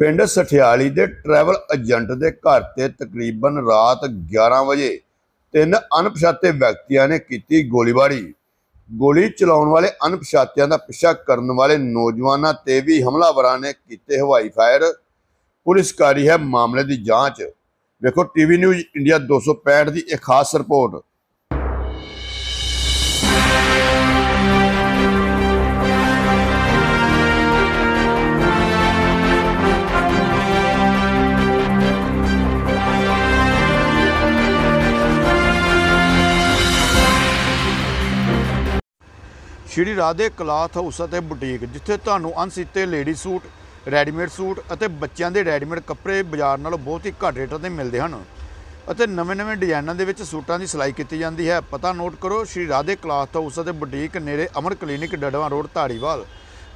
ਪਿੰਡ ਸਠਿਆਲੀ ਦੇ travel agent ਦੇ ਘਰ ਤੇ ਤਕਰੀਬਨ ਰਾਤ 11 ਵਜੇ ਤਿੰਨ ਅਣਪਛਾਤੇ ਵਿਅਕਤੀਆਂ ਨੇ ਕੀਤੀ ਗੋਲੀਬਾਰੀ। ਗੋਲੀ ਚਲਾਉਣ ਵਾਲੇ ਅਣਪਛਾਤਿਆਂ ਦਾ ਪਿੱਛਾ ਕਰਨ ਵਾਲੇ ਨੌਜਵਾਨਾਂ ਤੇ ਵੀ ਹਮਲਾਵਰਾਂ ਨੇ ਕੀਤੇ ਹਵਾਈ ਫਾਇਰ। ਪੁਲਿਸ ਕਰ ਰਹੀ ਹੈ ਮਾਮਲੇ ਦੀ ਜਾਂਚ। ਵੇਖੋ ਟੀਵੀ ਨਿਊਜ਼ ਇੰਡੀਆ 265 ਦੀ ਇੱਕ ਖਾਸ report. Shri Radhe cloth house ਅਤੇ ਬੁਟੀਕ, ਜਿੱਥੇ ਤੁਹਾਨੂੰ ਅਣਸੀਤੇ ਲੇਡੀ ਸੂਟ, ਰੈਡੀਮੇਡ ਸੂਟ ਅਤੇ ਬੱਚਿਆਂ ਦੇ ਰੈਡੀਮੇਡ ਕੱਪੜੇ ਬਾਜ਼ਾਰ ਨਾਲੋਂ ਬਹੁਤ ਹੀ ਘੱਟ ਰੇਟਾਂ ਤੇ ਮਿਲਦੇ ਹਨ ਅਤੇ ਨਵੇਂ-ਨਵੇਂ ਡਿਜ਼ਾਈਨਾਂ ਦੇ ਵਿੱਚ ਸੂਟਾਂ ਦੀ ਸਿਲਾਈ ਕੀਤੀ ਜਾਂਦੀ ਹੈ। ਪਤਾ ਨੋਟ ਕਰੋ, ਸ਼੍ਰੀ ਰਾਧੇ ਕਲਾਥ ਹਾਊਸ ਅਤੇ ਬੁਟੀਕ ਨੇੜੇ ਅਮਰ ਕਲੀਨਿਕ ਡੜਵਾ ਰੋਡ, ਧਾਰੀਵਾਲ।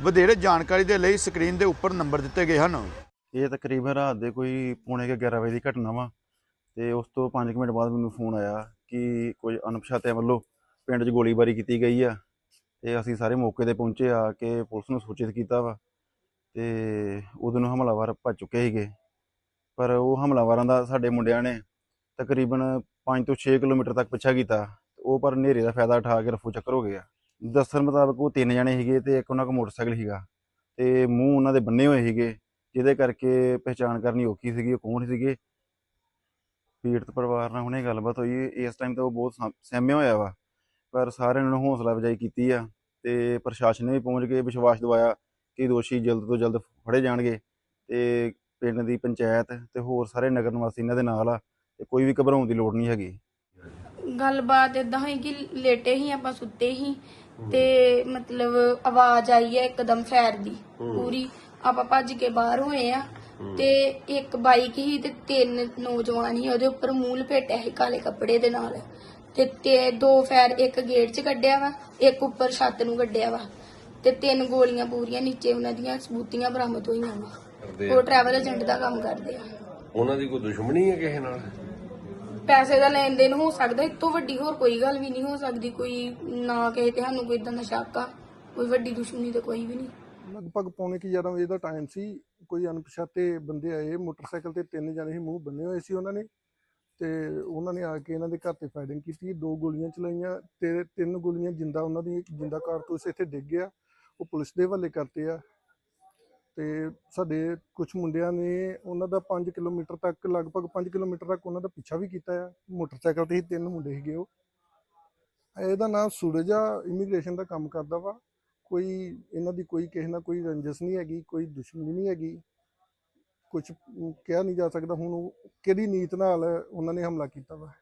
ਵਧੇਰੇ ਜਾਣਕਾਰੀ ਦੇ ਲਈ ਸਕਰੀਨ ਦੇ ਉੱਪਰ ਨੰਬਰ ਦਿੱਤੇ ਗਏ ਹਨ। ਇਹ ਤਕਰੀਬਨ ਰਾਤ ਦੇ ਕੋਈ ਪੌਣੇ ਕੁ 11 ਵਜੇ ਦੀ ਘਟਨਾ ਵਾ ਤੇ ਉਸ ਤੋਂ 5 ਮਿੰਟ ਬਾਅਦ ਮੈਨੂੰ ਫੋਨ ਆਇਆ ਕਿ ਕੁਝ ਅਣਪਛਾਤਿਆਂ ਵੱਲੋਂ ਪਿੰਡ 'ਚ ਗੋਲੀਬਾਰੀ ਕੀਤੀ ਗਈ ਆ। ਤੇ ਅਸੀਂ ਸਾਰੇ ਮੌਕੇ ਤੇ ਪਹੁੰਚੇ ਆ ਕੇ ਪੁਲਿਸ ਨੂੰ ਸੂਚਿਤ ਕੀਤਾ ਵਾ ਤੇ ਉਦੋਂ ਨੂੰ ਹਮਲਾਵਰ ਭੱਜ ਚੁੱਕੇ ਸੀਗੇ। ਪਰ ਉਹ ਹਮਲਾਵਰਾਂ ਦਾ ਸਾਡੇ ਮੁੰਡਿਆਂ ਨੇ ਤਕਰੀਬਨ 5 ਤੋਂ 6 ਕਿਲੋਮੀਟਰ ਤੱਕ ਪਿੱਛਾ ਕੀਤਾ। ਉਹ ਪਰ ਹਨੇਰੇ ਦਾ ਫਾਇਦਾ ਉਠਾ ਕੇ ਰਫੂ ਚੱਕਰ ਹੋ ਗਿਆ ਦੱਸਣ ਮੁਤਾਬਕ ਉਹ ਤਿੰਨ ਜਣੇ ਸੀਗੇ ਤੇ ਇੱਕ ਉਹਨਾਂ ਕੋਲ ਮੋਟਰਸਾਈਕਲ ਸੀਗਾ ਤੇ ਮੂੰਹ ਉਹਨਾਂ ਦੇ ਬੰਨੇ ਹੋਏ ਸੀਗੇ, ਜਿਹਦੇ ਕਰਕੇ ਪਹਿਚਾਣ ਕਰਨੀ ਔਖੀ ਸੀਗੀ, ਉਹ ਕੌਣ ਸੀਗੇ? ਪੀੜਤ ਪਰਿਵਾਰ ਨਾਲ ਹੁਣੇ ਗੱਲਬਾਤ ਹੋਈ। ਇਸ ਟਾਈਮ ਤਾਂ ਉਹ ਬਹੁਤ ਸਹਿਮਿਆ ਹੋਇਆ ਵਾ। ਪਰ ਸਾਰਿਆਂ ਨੇ ਹੌਸਲਾ ਅਫਜ਼ਾਈ ਕੀਤੀ ਆ ਤੇ ਪ੍ਰਸ਼ਾਸਨ ਨੇ ਵੀ ਪਹੁੰਚ ਕੇ ਵਿਸ਼ਵਾਸ ਦਿਵਾਇਆ ਕਿ ਦੋਸ਼ੀ ਜਲਦ ਤੋਂ ਜਲਦ ਫੜੇ ਜਾਣਗੇ ਤੇ ਪਿੰਡ ਦੀ ਪੰਚਾਇਤ ਤੇ ਹੋਰ ਸਾਰੇ ਨਗਰ ਨਿਵਾਸੀ ਇਹਨਾਂ ਦੇ ਨਾਲ ਆ ਤੇ ਕੋਈ ਵੀ ਘਬਰਾਉਣ ਦੀ ਲੋੜ ਨਹੀਂ ਹੈਗੀ। ਗੱਲਬਾਤ ਇਦਾਂ ਹੋਈ ਕਿ ਲੇਟੇ ਹੀ ਆਪਾਂ ਸੁੱਤੇ ਹੀ। ਤੇ ਮਤਲਬ ਆਵਾਜ਼ ਆਈ ਹੈ ਇੱਕਦਮ ਫੈਰ ਦੀ ਪੂਰੀ। ਆਪਾਂ ਭੱਜ ਕੇ ਬਾਹਰ ਹੋਏ ਆ ਤੇ ਇੱਕ ਬਾਈਕ ਹੀ ਤੇ ਤਿੰਨ ਨੌਜਵਾਨ ਹੀ ਉਹਦੇ ਉੱਪਰ ਮੂੰਹ ਲਪੇਟਿਆ ਸੀ ਕਾਲੇ ਕੱਪੜੇ ਦੇ ਨਾਲ। ਤੇ ਤੇ ਦੋ ਫੈਰ ਇੱਕ ਗੇਟ 'ਚ ਕੱਢਿਆ ਵਾ ਇੱਕ ਉੱਪਰ ਛੱਤ ਨੂੰ ਕੱਢਿਆ ਵਾ। ਤੇ ਤਿੰਨ ਗੋਲੀਆਂ ਪੂਰੀਆਂ ਨੀਚੇ ਉਹਨਾਂ ਦੀਆਂ ਸਬੂਤੀਆਂ ਬਰਾਮਦ ਹੋਈਆਂ ਕਰਦੇ ਆ। ਉਹ ਟਰੈਵਲ ਏਜੰਟ ਦਾ ਕੰਮ ਕਰਦੇ ਆ। ਉਹਨਾਂ ਦੀ ਕੋਈ ਦੁਸ਼ਮਣੀ ਹੈ ਕਿਸੇ ਨਾਲ? ਪੈਸੇ ਦਾ ਲੈਣ ਦੇਣ ਹੋ ਸਕਦਾ ਇਸ ਤੋਂ ਵੱਡੀ ਹੋਰ ਕੋਈ ਗੱਲ ਵੀ ਨਹੀਂ ਹੋ ਸਕਦੀ ਕੋਈ ਨਾ ਕਿਸੇ ਤੇ ਸਾਨੂੰ ਕੋਈ ਇਦਾਂ ਦਾ ਸ਼ੱਕ ਆ ਕੋਈ ਵੱਡੀ ਦੁਸ਼ਮਣੀ ਤੇ ਕੋਈ ਵੀ ਨਹੀਂ। ਲਗਭਗ ਪੌਣੇ ਕੀ 11 ਵਜੇ ਦਾ ਟਾਈਮ ਸੀ ਕੋਈ ਅਣਪਛਾਤੇ ਬੰਦੇ ਆਏ ਮੋਟਰਸਾਈਕਲ ਤੇ ਤਿੰਨ ਜਣੇ ਸੀ ਮੂੰਹ ਬੰਨੇ ਹੋਏ ਸੀ ਉਹਨਾਂ ਨੇ। ਤੇ ਉਹਨਾਂ ਨੇ ਆ ਕੇ ਇਹਨਾਂ ਦੇ ਘਰ ਤੇ ਫਾਇਰਿੰਗ ਕੀਤੀ ਦੋ ਗੋਲੀਆਂ ਚਲਾਈਆਂ ਤੇ ਤਿੰਨ ਗੋਲੀਆਂ ਜਿੰਦਾ ਉਹਨਾਂ ਦੀ, ਜਿੰਦਾ ਕਾਰਤੂਸ ਇੱਥੇ ਡਿੱਗ ਗਿਆ। ਉਹ ਪੁਲਿਸ ਦੇ ਹਵਾਲੇ ਕਰਤੇ ਆ। ਤੇ ਸਾਡੇ ਕੁਝ ਮੁੰਡਿਆਂ ਨੇ ਉਹਨਾਂ ਦਾ 5 ਕਿਲੋਮੀਟਰ ਤੱਕ, ਲਗਭਗ 5 ਕਿਲੋਮੀਟਰ ਤੱਕ ਉਹਨਾਂ ਦਾ ਪਿੱਛਾ ਵੀ ਕੀਤਾ ਆ। ਮੋਟਰਸਾਈਕਲ ਤੇ ਹੀ ਤਿੰਨ ਮੁੰਡੇ ਸੀਗੇ ਉਹ। ਇਹਦਾ ਨਾਮ ਸੂਰਜਾ ਇਮੀਗ੍ਰੇਸ਼ਨ ਦਾ ਕੰਮ ਕਰਦਾ ਵਾ। ਕੋਈ ਇਹਨਾਂ ਦੀ ਕੋਈ ਕਿਸੇ ਨਾਲ ਕੋਈ ਰੰਜਸ ਨਹੀਂ ਹੈਗੀ, ਕੋਈ ਦੁਸ਼ਮਣੀ ਨਹੀਂ ਹੈਗੀ। ਕੁਝ ਕਿਹਾ ਨਹੀਂ ਜਾ ਸਕਦਾ। ਹੁਣ ਉਹ ਕਿਹੜੀ ਨੀਤ ਨਾਲ ਉਹਨਾਂ ਨੇ ਹਮਲਾ ਕੀਤਾ ਵਾ?